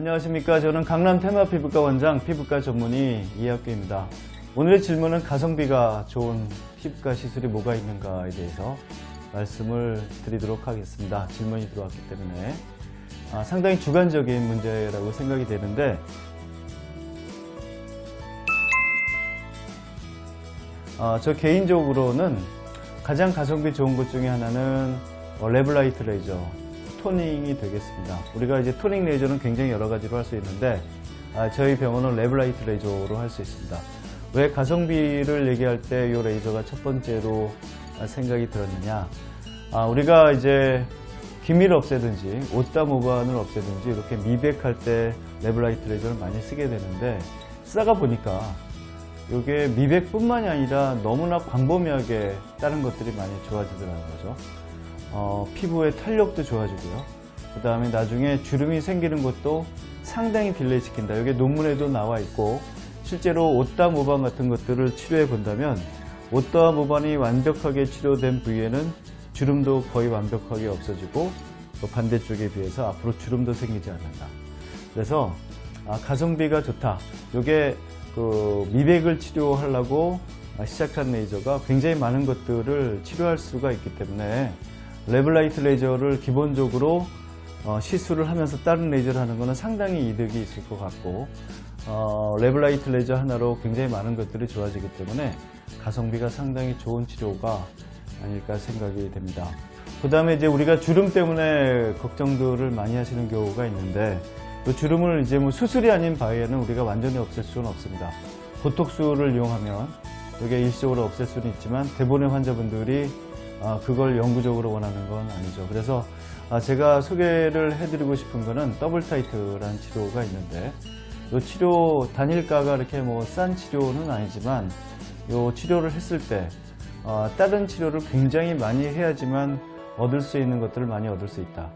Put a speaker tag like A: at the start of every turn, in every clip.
A: 안녕하십니까. 저는 강남 테마 피부과 원장 피부과 전문의 이학규입니다. 오늘의 질문은 가성비가 좋은 피부과 시술이 뭐가 있는가에 대해서 말씀을 드리도록 하겠습니다. 질문이 들어왔기 때문에 아, 상당히 주관적인 문제라고 생각이 되는데 어, 저 개인적으로는 가장 가성비 좋은 것 중에 하나는 어, 레블라이트 레이저 토닝이 되겠습니다. 우리가 이제 토닝 레이저는 굉장히 여러 가지로 할 수 있는데 아, 저희 병원은 레블라이트 레이저로 할 수 있습니다. 왜 가성비를 얘기할 때 이 레이저가 첫 번째로 아, 생각이 들었느냐? 아, 우리가 이제 기미를 없애든지 옷담 오반을 없애든지 이렇게 미백할 때 레블라이트 레이저를 많이 쓰게 되는데 쓰다가 보니까 이게 미백뿐만이 아니라 너무나 광범위하게 다른 것들이 많이 좋아지더라는 거죠. 어, 피부의 탄력도 좋아지고요. 그 다음에 나중에 주름이 생기는 것도 상당히 딜레이 시킨다. 이게 논문에도 나와 있고 실제로 옷담 오반 같은 것들을 치료해 본다면 옷담 오반이 완벽하게 치료된 부위에는 주름도 거의 완벽하게 없어지고 또 반대쪽에 비해서 앞으로 주름도 생기지 않는다. 그래서 아, 가성비가 좋다. 이게 그 미백을 치료하려고 시작한 레이저가 굉장히 많은 것들을 치료할 수가 있기 때문에 레블라이트 레이저를 기본적으로 어, 시술을 하면서 다른 레이저를 하는 것은 상당히 이득이 있을 것 같고 어, 레블라이트 레이저 하나로 굉장히 많은 것들이 좋아지기 때문에 가성비가 상당히 좋은 치료가 아닐까 생각이 됩니다. 그 다음에 이제 우리가 주름 때문에 걱정들을 많이 하시는 경우가 있는데 이 주름을 이제 뭐 수술이 아닌 바에는 우리가 완전히 없앨 수는 없습니다. 보톡스를 이용하면 이게 일시적으로 없앨 수는 있지만 대부분의 환자분들이 아, 그걸 영구적으로 원하는 건 아니죠. 그래서 아, 제가 소개를 해드리고 싶은 거는 더블 타이트라는 치료가 있는데 이 치료 단일가가 이렇게 뭐 싼 치료는 아니지만 이 치료를 했을 때 어, 다른 치료를 굉장히 많이 해야지만 얻을 수 있는 것들을 많이 얻을 수 있다.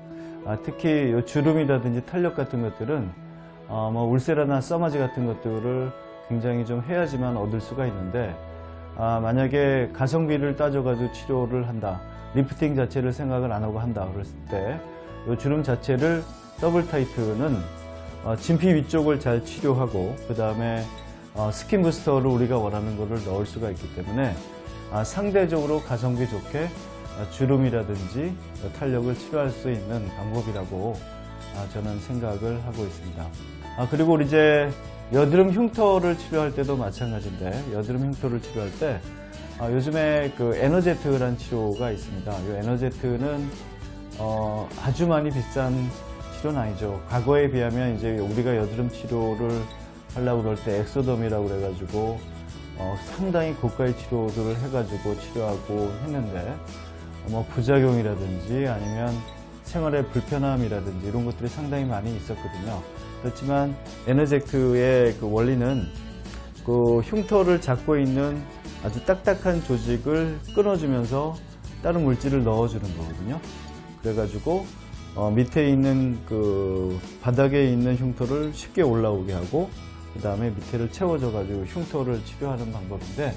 A: 아, 특히 요 주름이라든지 탄력 같은 것들은 어, 뭐 울세라나 써마지 같은 것들을 굉장히 좀 해야지만 얻을 수가 있는데 아, 만약에 가성비를 따져가지고 치료를 한다. 리프팅 자체를 생각을 안 하고 한다. 그랬을 때, 이 주름 자체를 더블 타이트는 어, 진피 위쪽을 잘 치료하고, 그 다음에 어, 스킨 부스터를 우리가 원하는 것을 넣을 수가 있기 때문에 아, 상대적으로 가성비 좋게 어, 주름이라든지 탄력을 치료할 수 있는 방법이라고 아, 저는 생각을 하고 있습니다. 아, 그리고 이제 여드름 흉터를 치료할 때도 마찬가지인데 여드름 흉터를 치료할 때 아, 요즘에 그 에너제트라는 치료가 있습니다. 이 에너제트는 어, 아주 많이 비싼 치료는 아니죠. 과거에 비하면 이제 우리가 여드름 치료를 하려고 그럴 때 엑소덤이라고 그래가지고 어, 상당히 고가의 치료들을 해가지고 치료하고 했는데 뭐 부작용이라든지 아니면 생활의 불편함이라든지 이런 것들이 상당히 많이 있었거든요. 그렇지만 에너젝트의 그 원리는 그 흉터를 잡고 있는 아주 딱딱한 조직을 끊어주면서 다른 물질을 넣어주는 거거든요. 그래가지고 어, 밑에 있는 그 바닥에 있는 흉터를 쉽게 올라오게 하고 그 다음에 밑에를 채워줘 가지고 흉터를 치료하는 방법인데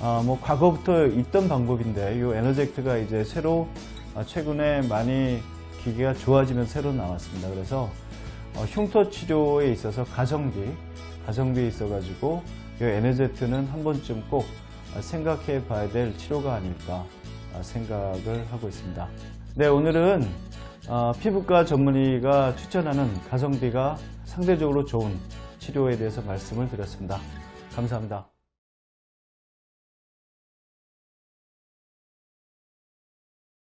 A: 아, 뭐 과거부터 있던 방법인데 이 에너젝트가 이제 새로 아, 최근에 많이 기계가 좋아지면서 새로 나왔습니다. 그래서 어, 흉터 치료에 있어서 가성비, 가성비에 있어가지고 이 에너제트는 한 번쯤 꼭 생각해 봐야 될 치료가 아닐까 생각을 하고 있습니다. 네, 오늘은 어, 피부과 전문의가 추천하는 가성비가 상대적으로 좋은 치료에 대해서 말씀을 드렸습니다. 감사합니다.